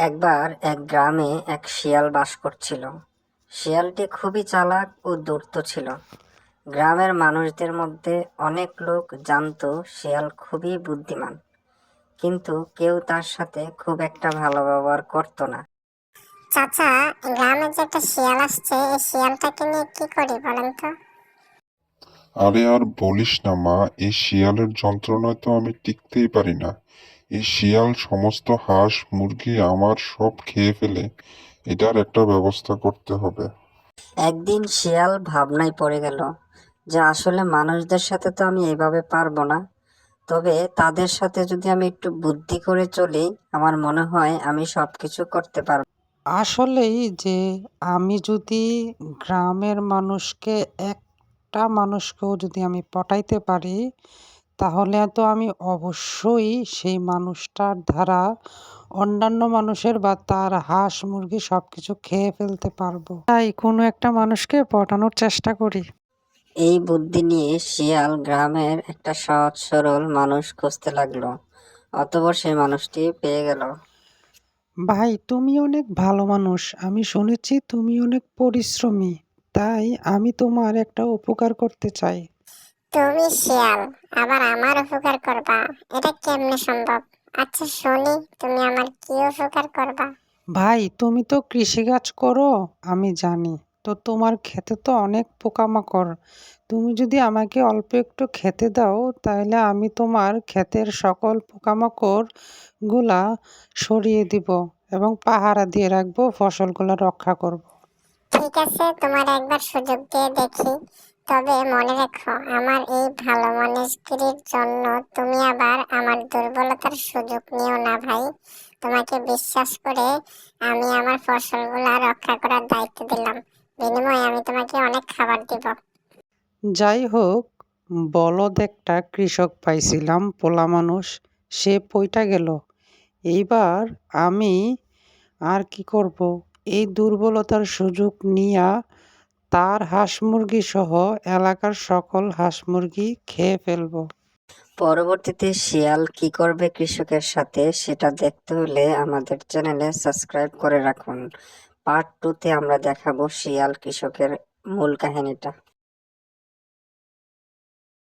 একবার এক গ্রামে এক শিয়াল বাস করছিল। শিয়ালটি খুবই চালাক ও ধূর্ত ছিল। গ্রামের মানুষদের মধ্যে অনেক লোক জানতো শিয়াল খুবই বুদ্ধিমান কিন্তু কেউ তার সাথে খুব একটা ভালো ব্যবহার করতো না। চাচা গ্রামে যে একটা শিয়াল আসছে এই শিয়ালটাকে নিয়ে কি করি বলেন তো? আরে আর বলিস না মা এই শিয়ালের যন্ত্রণায় তো আমি টিকতেই পারি না। এই শিয়াল সমস্ত হাঁস মুরগি আমার সব খেয়ে ফেলে। এটার একটা ব্যবস্থা করতে হবে। একদিন শিয়াল ভাবনায় পড়ে গেল যে আসলে মানুষদের সাথে তো আমি এভাবে পারব না। তবে তাদের সাথে যদি আমি একটু বুদ্ধি করে চলি আমার মনে হয় আমি সব কিছু করতে পারব। আসলেই যে আমি যদি গ্রামের মানুষকে একটা মানুষকেও যদি আমি পটাইতে পারি তাহলে তো আমি অবশ্যই সেই মানুষটার দ্বারা অন্যান্য মানুষের বা তার হাঁস মুরগি সব কিছু খেয়ে ফেলতে পারব। তাই কোনো একটা মানুষকে পটানোর চেষ্টা করি। এই বুদ্ধি নিয়ে শিয়াল গ্রামের একটা সহজ সরল মানুষ খুঁজতে লাগল। অতঃপর সেই মানুষটি পেয়ে গেল। ভাই তুমি অনেক ভালো মানুষ। আমি শুনেছি তুমি অনেক পরিশ্রমী। তাই আমি তোমার একটা উপকার করতে চাই। তুমি শিয়াল আবার আমার উপকার করবা? এটা কেমনে সম্ভব? আচ্ছা শুনি তুমি আমার কি উপকার করবা? ভাই তুমি তো কৃষিকাজ করো আমি জানি। তো তোমার খেতে তো অনেক পোকামাকড়। তুমি যদি আমাকে অল্প একটু খেতে দাও তাহলে আমি তোমার ক্ষেতের সকল পোকামাকড়গুলা সরিয়ে দিব এবং পাহারা দিয়ে রাখব ফসলগুলো রক্ষা করব। ঠিক আছে তোমার একবার সুযোগ দিয়ে দেখি। তবে মনে রেখো, আমার এই ভালো মানুষগিরির জন্য তুমি আবার আমার দুর্বলতার সুযোগ নিও না ভাই। তোমাকে বিশ্বাস করে আমি আমার ফসলগুলা রক্ষা করার দায়িত্ব দিলাম। বিনিময়ে আমি তোমাকে অনেক খাবার দিব। যাই হোক, বলদ একটা কৃষক পাইছিলাম, পোলা মানুষ। সে পইটা গেল। এইবার আমি আর কি করব? এই দুর্বলতার সুযোগ নিয়া তার হাঁস মুরগি সহ এলাকার সকল হাঁস মুরগি খেয়ে ফেলব। পরবর্তীতে শিয়াল কি করবে কৃষকের সাথে সেটা দেখতে হলে আমাদের চ্যানেলে সাবস্ক্রাইব করে রাখুন। পার্ট টুতে আমরা দেখাবো শিয়াল কৃষকের মূল কাহিনীটা।